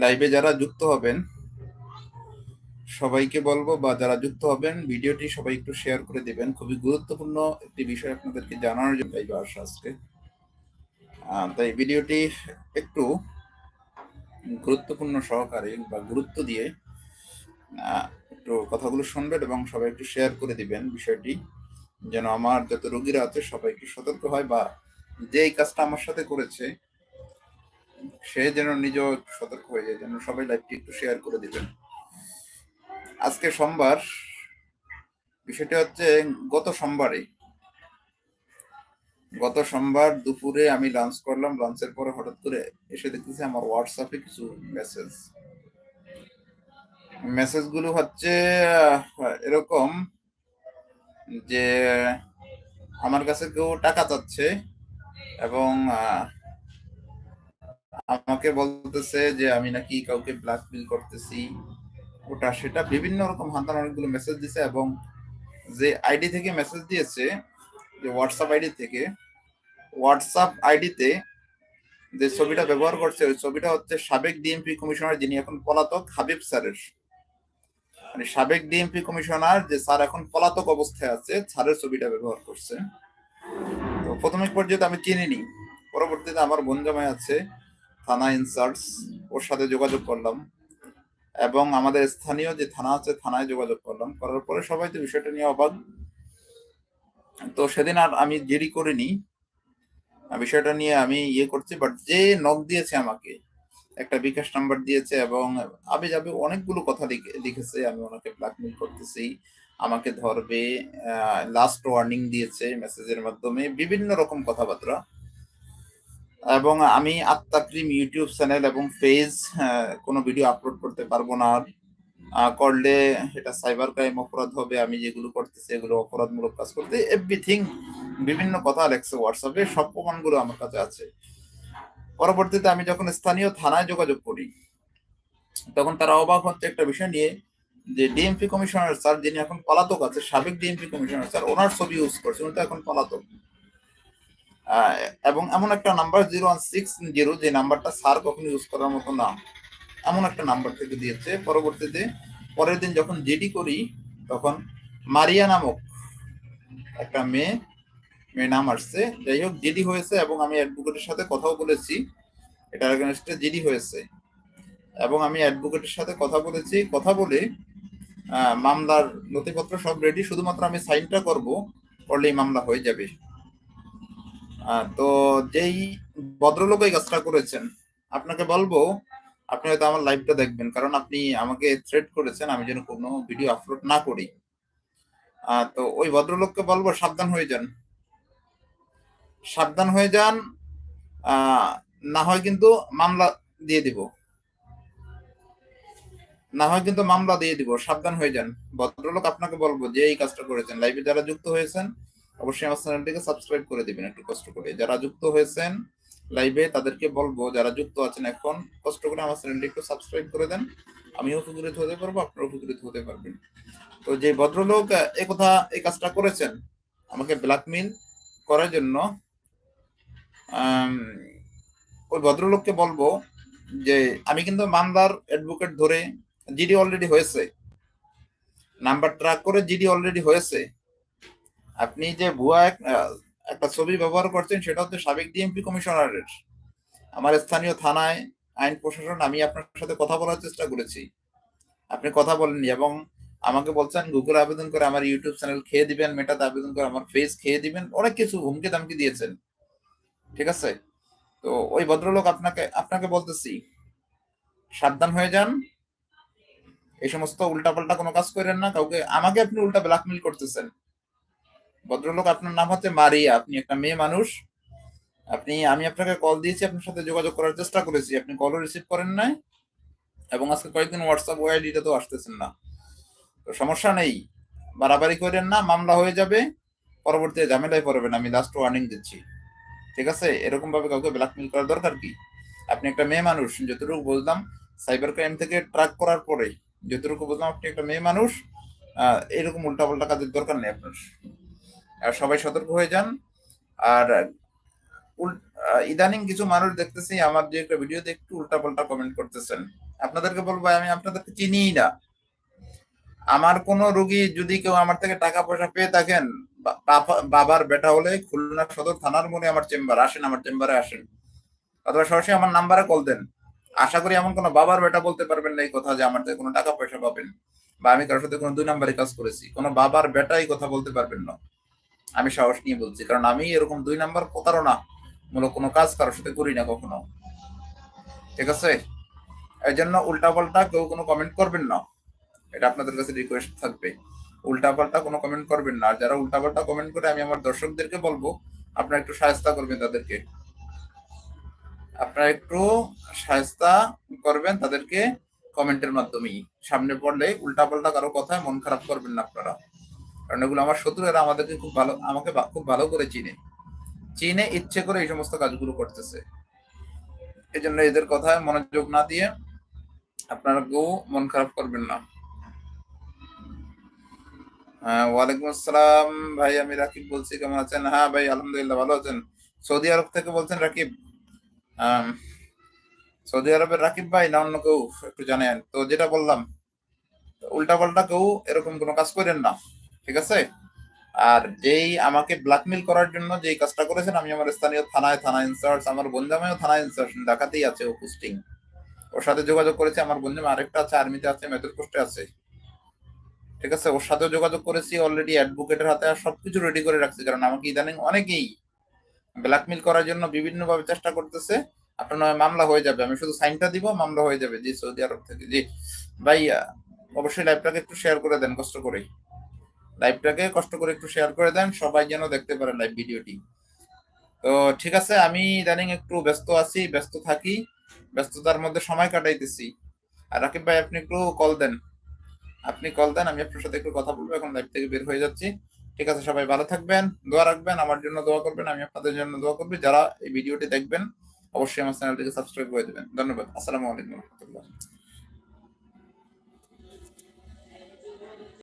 লাইভে যারা যুক্ত হবেন, সবাইকে বলব বা যারা যুক্ত হবেন, ভিডিওটি সবাই একটু শেয়ার করে দিবেন। খুবই গুরুত্বপূর্ণ একটি বিষয় আপনাদেরকে জানানোর জন্য লাইভে আসা আজকে। তাই ভিডিওটি একটু গুরুত্বপূর্ণ সহকারে বা গুরুত্ব দিয়ে একটু কথাগুলো শুনবেন এবং সবাই একটু শেয়ার করে দিবেন বিষয়টি, যেন আমার যত রোগীরা আছে সবাই একটু সতর্ক হয় বা যে এই কাজটা আমার সাথে করেছে সে যেন একটু সতর্ক হয়ে যায়, যেন সবাই লাইভটি একটু শেয়ার করে দিবেন। আজকে সোমবার, বিষয়টা হচ্ছে গত সোমবারে গত সোমবার দুপুরে আমি লাঞ্চ করলাম লাঞ্চের পরে হঠাৎ করে এসে দেখতেছি আমার হোয়াটসঅ্যাপে কিছু মেসেজ মেসেজগুলো হচ্ছে এরকম যে, আমার কাছে কেউ টাকা চাচ্ছে এবং আমাকে বলতেছে যে, আমি নাকি কাউকে ব্ল্যাকমেল করতেছি। ওটা সেটা বিভিন্ন রকম হান্তান অনেকগুলো মেসেজ দিছে এবং যে আইডি থেকে মেসেজ দিয়েছে, যে হোয়াটসঅ্যাপ আইডি থেকে হোয়াটসঅ্যাপ আইডিতে যে ছবিটা ব্যবহার করছে, ওই ছবিটা হচ্ছে সাবেক ডিএমপি কমিশনার যিনি এখন পলাতক, হাবিব স্যারের। মানে সাবেক ডিএমপি কমিশনার যে স্যার এখন পলাতক অবস্থায় আছে, স্যারের ছবিটা ব্যবহার করছে। তো প্রথমে পর্যায়ে আমি চিনিনি। পরবর্তীতে আমার বোন জামাই আছে। থানা ইনচার্জ, ওর সাথে যোগাযোগ করলাম। এবং আমাদের স্থানীয় যে থানা আছে, থানায় যোগাযোগ করলাম। করার পরে সবাই তো বিষয়টা নিয়ে অবাক। তো সেদিন আর আমি দেরি করিনি। বিষয়টা নিয়ে আমি ইয়ে করছি বাট যে নক দিয়েছে আমাকে, একটা বিকাশ নাম্বার দিয়েছে এবং আবে যাবে অনেকগুলো কথা লিখে- লিখেছে। আমি ওনাকে ব্ল্যাকমেল করতেছি, আমাকে ধরবে লাস্ট ওয়ার্নিং দিয়েছে মেসেজের মাধ্যমে, বিভিন্ন রকম কথাবার্তা। এবং আমি আত্মাক্রিম ইউটিউব চ্যানেল এবং পেজ কোনো ভিডিও আপলোড করতে পারব না। করলে এটা সাইবার ক্রাইম অপরাধ হবে, আমি যেগুলো করতেছি এগুলো অপরাধমূলক কাজ করতে এভরিথিং বিভিন্ন কথা লেখছে হোয়াটসঅ্যাপে সব প্রমাণগুলো আমার কাছে আছে। পরবর্তীতে আমি যখন স্থানীয় থানায় যোগাযোগ করি, তখন তারা অবাক হচ্ছে একটা বিষয় নিয়ে, যে ডিএমপি কমিশনার স্যার যিনি এখন পলাতক আছে, সাবেক ডিএমপি কমিশনার স্যার ওনার ছবি ইউজ করছে, উনি তো এখন পলাতক। এবং এমন একটা number zero one six zero যে নাম্বারটা স্যার কখনো ইউজ করার মতো না। এমন একটা নাম্বার থেকে দিয়েছে। পরবর্তীতে পরের দিন যখন জিডি করি, তখন মারিয়া নামক একটা মেয়ে মেয়ে নাম আসছে। যাই হোক জিডি হয়েছে এবং আমি অ্যাডভোকেটের সাথে কথাও বলেছি। এটার এগেনস্টে জিডি হয়েছে। এবং আমি অ্যাডভোকেটের সাথে কথা বলেছি। কথা বলে মামলার নথিপত্র সব রেডি শুধুমাত্র আমি সাইনটা করব, করলেই মামলা হয়ে যাবে। তো যেই ভদ্রলোক এই কাজটা করেছেন, আপনাকে বলব, আপনি হয়তো আমার লাইভটা দেখবেন, কারণ আপনি আমাকে থ্রেড করেছেন, আমি যেন কোনো ভিডিও আপলোড না করি। তো ওই ভদ্রলোককে বলব, সাবধান হয়ে যান। সাবধান হয়ে যান না হয় কিন্তু মামলা দিয়ে দিব। না হয় কিন্তু মামলা দিয়ে দিব, সাবধান হয়ে যান। ভদ্রলোক আপনাকে বলব যে এই কাজটা করেছেন লাইভে যারা যুক্ত হয়েছেন অবশ্যই আমার চ্যানেলটিকে সাবস্ক্রাইব করে দিবেন একটু কষ্ট করে। যারা যুক্ত হয়েছেন লাইভে তাদেরকে বলব যারা যুক্ত আছেন এখন কষ্ট করে আমার চ্যানেলটি একটু সাবস্ক্রাইব করে দেন। আমিও উপকৃত হতে পারব আপনারা উপকৃত হতে পারবেন। তো যে ভদ্রলোক এই কথা এই কাজটা করেছেন আমাকে ব্ল্যাকমেল করার জন্য আম, ওই ভদ্রলোককে বলব যে আমি কিন্তু মামলার অ্যাডভোকেট ধরে জিডি অলরেডি হয়েছে। নাম্বার ট্র্যাক করে জিডি অলরেডি হয়েছে। আপনি যে ভুয়া একটা ছবি ব্যবহার করছেন, সেটা হচ্ছে সাবেক ডিএমপি কমিশনারের। আমার স্থানীয় থানায় আইন প্রশাসন, আমি আপনার সাথে কথা বলার চেষ্টা করেছি। আপনি কথা বলেননি এবং আমাকে বলছেন, গুগল আবেদন করে আমার ইউটিউব চ্যানেল খেয়ে দিবেন, মেটাতে আবেদন করে আমার ফেস খেয়ে দিবেন, অনেক কিছু হুমকি দামকি দিয়েছেন। ঠিক আছে? তো ওই ভদ্রলোক আপনাকে আপনাকে বলতেছি, সাবধান হয়ে যান। এই সমস্ত উল্টাপাল্টা কোনো কাজ করেন না। কাউকে, আমাকে আপনি উল্টা ব্ল্যাকমেল করতেছেন। ভদ্রলোক, আপনার নাম হচ্ছে মারিয়া। আপনি একটা মেয়ে মানুষ। আপনি, আমি আপনাকে কল দিয়েছি, আপনার সাথে যোগাযোগ করার চেষ্টা করেছি। আপনি কলও রিসিভ করেন নাই। এবং আজকে কয়েকদিন হোয়াটসঅ্যাপ ওয়াইডিটা তো আসতেছেন না। তো সমস্যা নেই। বাড়াবাড়ি করেন না, মামলা হয়ে যাবে। পরবর্তীতে ঝামেলায় পড়বেন। আমি লাস্ট ওয়ার্নিং দিচ্ছি। ঠিক আছে? এরকম ভাবে কাউকে ব্ল্যাকমেল করার দরকার কি? আপনি একটা মেয়ে মানুষ, যতটুকু বুঝলাম সাইবার ক্রাইম থেকে ট্র্যাক করার পরে, যতটুকু বুঝলাম, আপনি একটা মেয়ে মানুষ এরকম উল্টাপাল্টা কাজের দরকার নেই আপনার। সবাই সতর্ক হয়ে যান। আর ইদানিং কিছু মানুষ দেখতেছি, আমার যে একটা ভিডিওতে একটু উল্টা পাল্টা কমেন্ট করতেছেন। আপনাদেরকে বলব, আমি আপনাদেরকে চিনিই না। আমার কোন রুগী যদি কেউ আমার থেকে টাকা পয়সা পেয়ে থাকেন বাবার বেটা হলে খুলনা সদর থানার মনে আমার চেম্বার, আসেন, আমার চেম্বারে আসেন। অথবা সরাসরি আমার নাম্বারে কল দেন। আশা করি এমন কোনো বাবার বেটা বলতে পারবেন না এই কথা যে আমার থেকে কোনো টাকা পয়সা পাবেন, বা আমি কারোর সাথে কোনো দুই নাম্বারে কাজ করেছি। কোনো বাবার বেটা এই কথা বলতে পারবেন না। আমি সাহস নিয়ে বলছি, কারণ আমি এরকম দুই নাম্বার প্রতারণা মূলক কোনো কাজ কারোর সাথে করি না কখনো। ঠিক আছে? এই জন্য উল্টা পাল্টা কেউ কোনো কমেন্ট করবেন না। এটা আপনাদের কাছে রিকোয়েস্ট থাকবে। উল্টা পাল্টা কোনো কমেন্ট করবেন না। আর যারা উল্টা পাল্টা কমেন্ট করে আমি আমার দর্শকদেরকে বলব, আপনারা একটু সাহায্য করবেন তাদেরকে। আপনারা একটু সাহায্য করবেন তাদেরকে কমেন্টের মাধ্যমেই। সামনে পড়লে উল্টা পাল্টা কারও কথায় মন খারাপ করবেন না আপনারা। কারণ এগুলো আমার শত্রু, এরা আমাদেরকে খুব ভালো, আমাকে খুব ভালো করে চিনে। চিনে, ইচ্ছে করে এই সমস্ত কাজগুলো করতেছে। এই জন্য এদের কথায় মনোযোগ না দিয়ে আপনারা কেউ মন খারাপ করবেন না। হ্যাঁ ওয়ালাইকুম আসসালাম। ভাই, আমি রাকিব বলছি, কেমন আছেন? হ্যাঁ ভাই, আলহামদুলিল্লাহ, ভালো আছেন। সৌদি আরব থেকে বলছেন রাকিব। সৌদি আরবের রাকিব ভাই না অন্য কেউ? একটু জানেন তো যেটা বললাম উল্টা পাল্টা কেউ এরকম কোনো কাজ করেন না। ঠিক আছে? আর যেই আমাকে ব্ল্যাকমেল করার জন্য যেই কাজটা করেছেন, আমি আমার স্থানীয় থানায় থানা ইনচার্জ আমার বঞ্জামেও থানা ইনচার্জ ঢাকাতেই আছে ও পোস্টিং ওর সাথে যোগাযোগ করেছি, আমার বঞ্জামে আরেকটা আছে, আর্মিতে আছে মেথড পোস্টে আছে। ঠিক আছে? ওর সাথেও যোগাযোগ করেছি অলরেডি অ্যাডভোকেটের হাতে আর সবকিছু রেডি করে রাখছি, কারণ আমাকে ইদানিং অনেকেই ব্ল্যাকমেল করার জন্য বিভিন্নভাবে চেষ্টা করতেছে। আপনার নামে মামলা হয়ে যাবে, আমি শুধু সাইনটা দিব, মামলা হয়ে যাবে। জি, সৌদি আরব থেকে। জি ভাই অবশ্যই লাইভটাকে একটু শেয়ার করে দেন, কষ্ট করে লাইভটাকে কষ্ট করে একটু শেয়ার করে দেন, সবাই যেন দেখতে পারে লাইভ ভিডিওটি তো ঠিক আছে, আমি ইদানিং একটু ব্যস্ত আছি, ব্যস্ত থাকি, ব্যস্ততার মধ্যে সময় কাটাইতেছি। আর রাকিব ভাই, আপনি একটু কল দেন। আপনি কল দেন, আমি আপনার সাথে একটু কথা বলব, এখন লাইভ থেকে বের হয়ে যাচ্ছি। ঠিক আছে, সবাই ভালো থাকবেন, দোয়া রাখবেন, আমার জন্য দোয়া করবেন, আমি আপনাদের জন্য দোয়া করব। যারা এই ভিডিওটি দেখবেন, অবশ্যই আমার চ্যানেলটিকে সাবস্ক্রাইব করে দেবেন। ধন্যবাদ, আসসালামু আলাইকুম রহমতুল্লাহ।